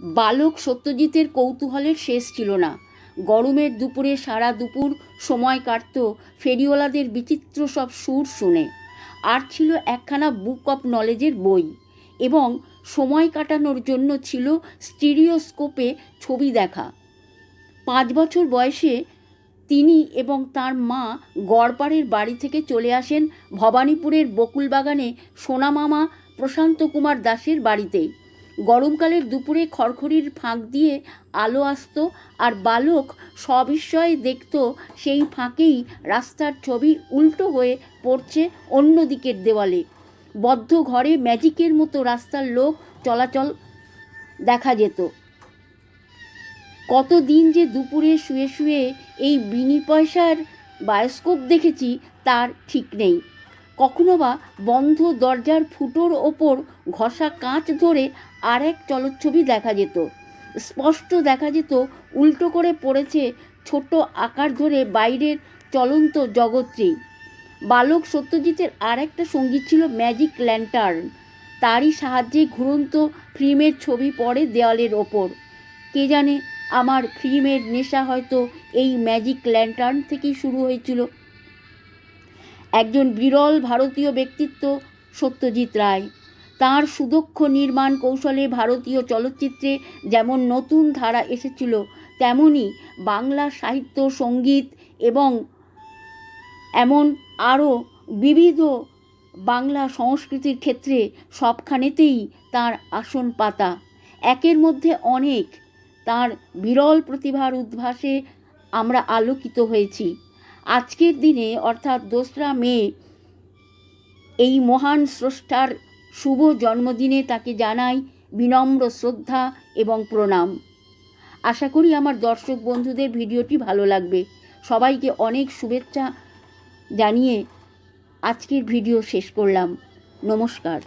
বালক সত্যজিতের কৌতূহলের শেষ ছিল না। গরমের দুপুরে সারা দুপুর সময় কাটত ফেরিওয়ালাদের বিচিত্র সব সুর শুনে। আর ছিল একখানা বুক অফ নলেজের বই এবং সময় কাটানোর জন্য ছিল স্টিরিওস্কোপে ছবি দেখা। পাঁচ বছর বয়সে তিনি এবং তার মা গড়পাড়ের বাড়ি থেকে চলে আসেন ভবানীপুরের বকুলবাগানে সোনামামা প্রশান্ত কুমার দাসের বাড়িতে। গরমকালের দুপুরে খড়খড়ির ফাঁক দিয়ে আলো আসতো আর বালক সবিস্ময়ে দেখত সেই ফাঁকেই রাস্তার ছবি উল্টো হয়ে পড়ছে অন্য দিকের দেওয়ালে। বদ্ধ ঘরে ম্যাজিকের মতো রাস্তার লোক চলাচল দেখা যেত। কতদিন যে দুপুরে শুয়ে শুয়ে এই বিনি পয়সার বায়োস্কোপ দেখেছি তার ঠিক নেই। কখনো বা বন্ধ দরজার ফুটোর ওপর ঘষা কাঁচ ধরে আরেক চলচ্ছবি দেখা যেত। স্পষ্ট দেখা যেত উল্টো করে পড়েছে ছোট আকার ধরে বাইরের চলন্ত জগৎটি। বালক সত্যজিতের আরেকটা সংগীত ছিল ম্যাজিক ল্যান্টার্ন। তারই সাহায্যে ঘুরন্ত ফিল্মের ছবি পড়ে দেওয়ালের ওপর। কে জানে আমার ফিল্মের নেশা হয়তো এই ম্যাজিক ল্যান্টার্ন থেকেই শুরু হয়েছিল। একজন বিরল ভারতীয় ব্যক্তিত্ব সত্যজিৎ রায়। তার সুদক্ষ নির্মাণ কৌশলে ভারতীয় চলচ্চিত্রে যেমন নতুন ধারা এসেছিল, তেমনি বাংলা সাহিত্য, সংগীত এবং এমন আরও বিবিধ বাংলা সংস্কৃতির ক্ষেত্রে সবখানেতেই তার আসন পাতা। একের মধ্যে অনেক তার বিরল প্রতিভার উদ্ভাসে আমরা আলোকিত হয়েছি। আজকের দিনে, অর্থাৎ দোসরা মে, এই মহান স্রষ্টার শুভ জন্মদিনে তাকে জানাই বিনম্র শ্রদ্ধা এবং প্রণাম। আশা করি আমার দর্শক বন্ধুদের ভিডিওটি ভালো লাগবে। সবাইকে অনেক শুভেচ্ছা জানিয়ে আজকের ভিডিও শেষ করলাম। নমস্কার।